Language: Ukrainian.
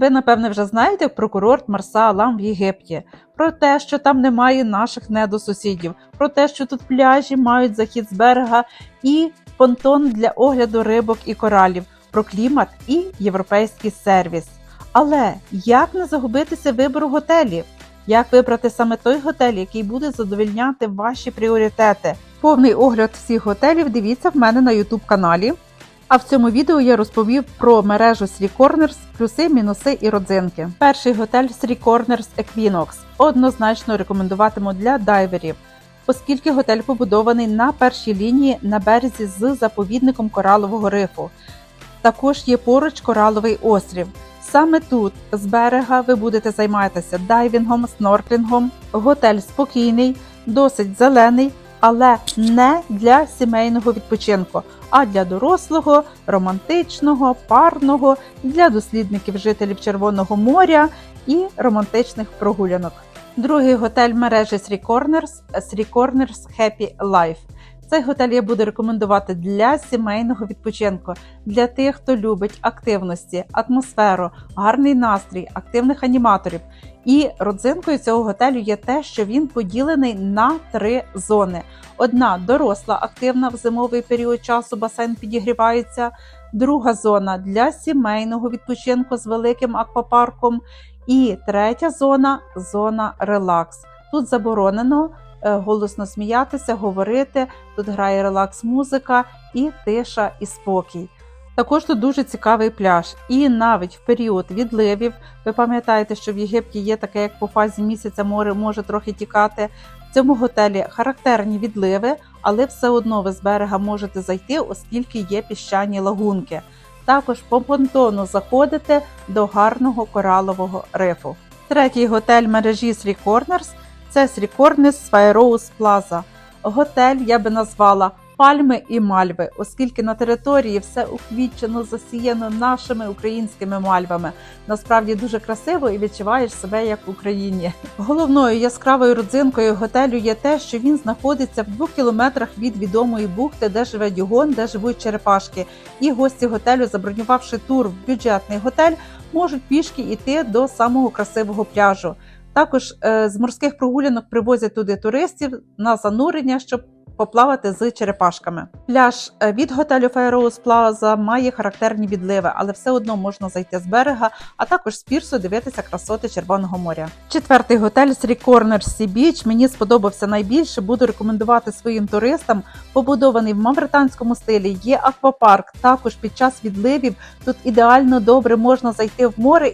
Ви, напевне, вже знаєте про курорт Марса Алам в Єгипті, про те, що там немає наших недосусідів, про те, що тут пляжі мають захід з берега і понтон для огляду рибок і коралів, про клімат і європейський сервіс. Але як не загубитися вибору готелів? Як вибрати саме той готель, який буде задовольняти ваші пріоритети? Повний огляд всіх готелів дивіться в мене на YouTube каналі. А в цьому відео я розповів про мережу Three Corners, плюси, мінуси і родзинки. Перший готель Three Corners Equinox однозначно рекомендуватиму для дайверів, оскільки готель побудований на першій лінії на березі з заповідником коралового рифу. Також є поруч кораловий острів. Саме тут з берега ви будете займатися дайвінгом, снорклінгом. Готель спокійний, досить зелений, але не для сімейного відпочинку, а для дорослого, романтичного, парного, для дослідників жителів Червоного моря і романтичних прогулянок. Другий готель мережі Three Corners – Three Corners Happy Life. Цей готель я буду рекомендувати для сімейного відпочинку, для тих, хто любить активності, атмосферу, гарний настрій, активних аніматорів. І родзинкою цього готелю є те, що він поділений на три зони: одна доросла, активна в зимовий період часу, басейн підігрівається. Друга зона для сімейного відпочинку з великим аквапарком. І третя зона зона релакс. Тут заборонено голосно сміятися, говорити. Тут грає релакс-музика і тиша і спокій. Також тут дуже цікавий пляж. І навіть в період відливів, ви пам'ятаєте, що в Єгипті є таке, як по фазі місяця море може трохи тікати. В цьому готелі характерні відливи, але все одно ви з берега можете зайти, оскільки є піщані лагунки. Також по понтону заходите до гарного коралового рифу. Третій готель мережі Three Corners – це Corners Spyros Plaza. Готель я би назвала пальми і мальви, оскільки на території все уквітчено, засіяно нашими українськими мальвами. Насправді дуже красиво і відчуваєш себе як в Україні. Головною яскравою родзинкою готелю є те, що він знаходиться в двох кілометрах від відомої бухти, де живе Дюгон, де живуть черепашки. І гості готелю, забронювавши тур в бюджетний готель, можуть пішки йти до самого красивого пляжу. Також е, з морських прогулянок привозять туди туристів на занурення, щоб поплавати з черепашками. Пляж е, від готелю Файроуз Plaza має характерні відливи, але все одно можна зайти з берега, а також з пірсу дивитися красоти Червоного моря. Четвертий готель Three Corners Sea Beach мені сподобався найбільше. Буду рекомендувати своїм туристам. Побудований в мавританському стилі. Є аквапарк. Також під час відливів тут ідеально добре можна зайти в море